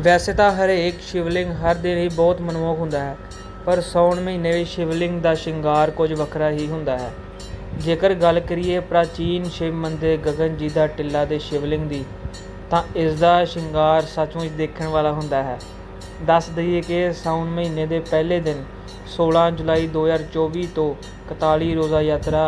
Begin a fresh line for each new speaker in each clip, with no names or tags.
ਵੈਸੇ ਤਾਂ ਹਰੇਕ ਸ਼ਿਵਲਿੰਗ ਹਰ ਦਿਨ ਹੀ ਬਹੁਤ ਮਨਮੋਹਕ ਹੁੰਦਾ ਹੈ, ਪਰ ਸਾਉਣ ਮਹੀਨੇ ਵਿੱਚ ਸ਼ਿਵਲਿੰਗ ਦਾ ਸ਼ਿੰਗਾਰ ਕੁਝ ਵੱਖਰਾ ਹੀ ਹੁੰਦਾ ਹੈ। ਜੇਕਰ ਗੱਲ ਕਰੀਏ ਪ੍ਰਾਚੀਨ ਸ਼ਿਵ ਮੰਦਿਰ ਗਗਨ ਜੀ ਦਾ ਟਿੱਲਾ ਦੇ ਸ਼ਿਵਲਿੰਗ ਦੀ, ਤਾਂ ਇਸ ਦਾ ਸ਼ਿੰਗਾਰ ਸੱਚਮੁੱਚ ਦੇਖਣ ਵਾਲਾ ਹੁੰਦਾ ਹੈ। ਦੱਸ ਦਈਏ ਕਿ ਸਾਉਣ ਮਹੀਨੇ ਦੇ ਪਹਿਲੇ ਦਿਨ 16 ਜੁਲਾਈ 2024 ਤੋਂ 41 ਰੋਜ਼ਾ ਯਾਤਰਾ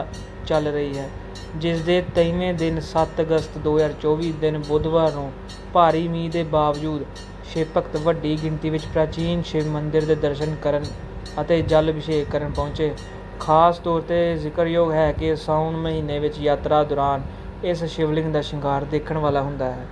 ਚੱਲ ਰਹੀ ਹੈ, ਜਿਸ ਦੇ 23ਵੇਂ ਦਿਨ 7 ਅਗਸਤ 2024 ਦਿਨ ਬੁੱਧਵਾਰ ਨੂੰ ਭਾਰੀ ਮੀਂਹ ਦੇ ਬਾਵਜੂਦ ਸ਼ਿਵ ਭਗਤ ਵੱਡੀ ਗਿਣਤੀ ਵਿੱਚ ਪ੍ਰਾਚੀਨ ਸ਼ਿਵ ਮੰਦਿਰ ਦੇ ਦਰਸ਼ਨ ਕਰਨ ਅਤੇ ਜਲ ਅਭਿਸ਼ੇਕ ਕਰਨ ਪਹੁੰਚੇ। ਖਾਸ ਤੌਰ ਤੇ ਜ਼ਿਕਰਯੋਗ ਹੈ ਕਿ ਸਾਉਣ ਮਹੀਨੇ ਵਿੱਚ ਯਾਤਰਾ ਦੌਰਾਨ ਇਸ ਸ਼ਿਵਲਿੰਗ ਦਾ ਸ਼ਿੰਗਾਰ ਦੇਖਣ ਵਾਲਾ ਹੁੰਦਾ ਹੈ।